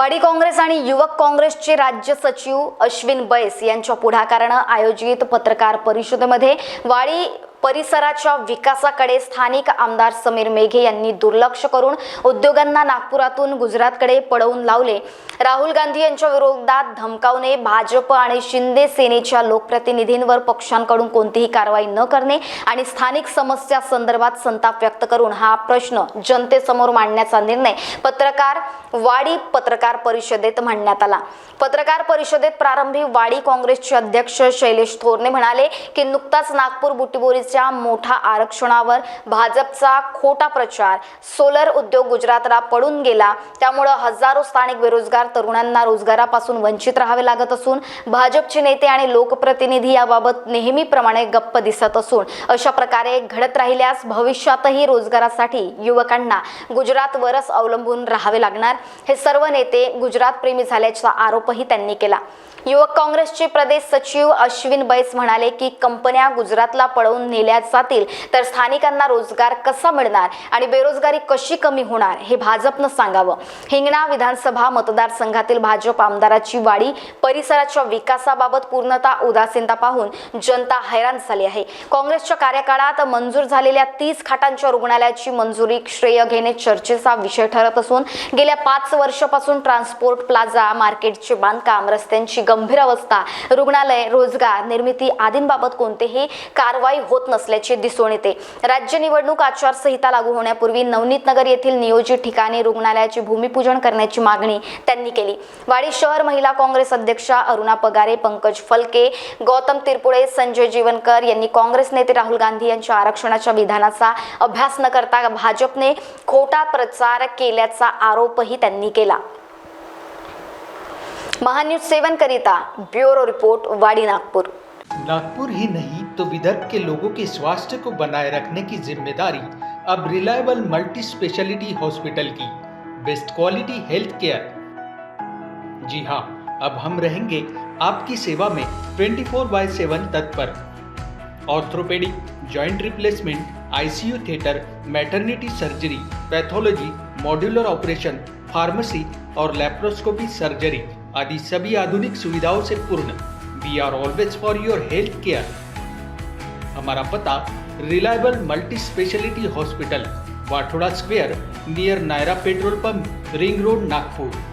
वाडी काँग्रेस आणि युवक काँग्रेसचे राज्य सचिव अश्विन बैस यांच्या पुढाकारानं आयोजित पत्रकार परिषदेमध्ये वाडी परिसराच्या विकासाकडे स्थानिक आमदार समीर मेघे यांनी दुर्लक्ष करून उद्योगांना नागपुरातून गुजरातकडे पळवून लावले. राहुल गांधी यांच्या विरोधात धमकावणे भाजप आणि शिंदे सेनेच्या लोकप्रतिनिधींवर पक्षांकडून कोणतीही कारवाई न करणे आणि स्थानिक समस्या संदर्भात संताप व्यक्त करून हा प्रश्न जनतेसमोर मांडण्याचा निर्णय पत्रकार वाडी पत्रकार परिषदेत मांडण्यात आला. पत्रकार परिषदेत प्रारंभी वाडी काँग्रेसचे अध्यक्ष शैलेश थोरने म्हणाले की नुकताच नागपूर बुटीबोरीच्या मोठा आरक्षणावर भाजपचा खोटा प्रचार सोलर उद्योग गुजरातला पडून गेला त्यामुळं हजारो स्थानिक बेरोजगार तरुणांना रोजगारापासून वंचित राहावे लागत असून भाजपचे नेते आणि लोकप्रतिनिधी याबाबत नेहमीप्रमाणे गप्प दिसत असून अशा प्रकारे घडत राहिल्यास भविष्यातही रोजगारासाठी युवकांना गुजरातवरच अवलंबून राहावे लागणार. हे सर्व नेते गुजरात प्रेमी झाल्याचा आरोपही त्यांनी केला. युवक काँग्रेसचे प्रदेश सचिव अश्विन बैस म्हणाले की कंपन्या गुजरातला पळवून नेल्या जातील तर स्थानिकांना रोजगार कसा मिळणार आणि बेरोजगारी कशी कमी होणार हे भाजपनं सांगावं. हिंगणा विधानसभा मतदार मतदारसंघातील भाजप आमदाराची वाडी परिसराच्या विकासाबाबत पूर्णतः उदासीनता पाहून जनता हैराण झाली आहे. काँग्रेसच्या कार्यकाळात मंजूर झालेल्या तीस खाटांच्या रुग्णालयाची मंजुरी श्रेय घेणे चर्चेचा विषय ठरत असून गेल्या पाच वर्षापासून ट्रान्सपोर्ट प्लाझा मार्केटचे बांधकाम रस्त्यांची गंभीर अवस्था रुग्णालय रोजगार निर्मिती आदींबाबत कोणतेही कारवाई होत नसल्याचे दिसून येते. राज्य निवडणूक आचारसंहिता लागू होण्यापूर्वी नवनीत नगर येथील नियोजित ठिकाणी रुग्णालयाचे भूमिपूजन करण्याची मागणी त्यांनी केली. वाडी शहर महिला काँग्रेस अध्यक्षा अरुणा पगारे पंकज फलके गौतम तिरपुळे संजय जीवनकर यांनी काँग्रेस नेते राहुल गांधी यांच्या आरक्षणाच्या विधानाचा अभ्यास न करता भाजपने खोटा प्रचार केल्याचा आरोपही त्यांनी केला. महान्यूज सेवन करिता ब्युरो रिपोर्ट वाडी नागपूर. नागपुर ही नहीं तो विदर्भ के लोगों के स्वास्थ्य को बनाए रखने की जिम्मेदारी अब रिलायबल मल्टी स्पेशलिटी हॉस्पिटल की बेस्ट क्वालिटी हेल्थ केयर। जी हाँ अब हम रहेंगे आपकी सेवा में 24 फोर बाय सेवन तत्पर orthopaedic joint replacement, ICU theatre, maternity surgery, pathology, modular operation, pharmacy और लेप्रोस्कोपी सर्जरी आदि सभी आधुनिक सुविधाओं से पूर्ण। We are always for your health care हमारा पता, reliable multi speciality hospital Wathoda square, near Nayara petrol pump, ring road, Nagpur.